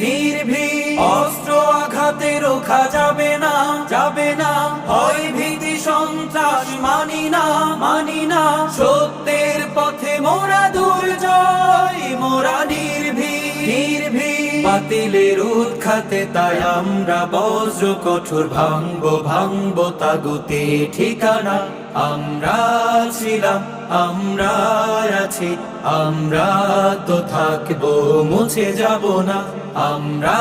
নির্ভীক। অস্ত্র আঘাতে রোখা যাবে না যাবে না। ভয় ভীতি সন্ত্রাস মানি না মানি না। সত্যের পথে মোরা দুর্জয় বাতিলের উৎখাতে তাই আমরা বজ্র কঠোর ভাঙ্গ ভাঙবো তাগুতে ঠিকানা। আমরা ছিলাম, আমরা আছি, আমরা তো থাকব, মুছে যাব না। আমরা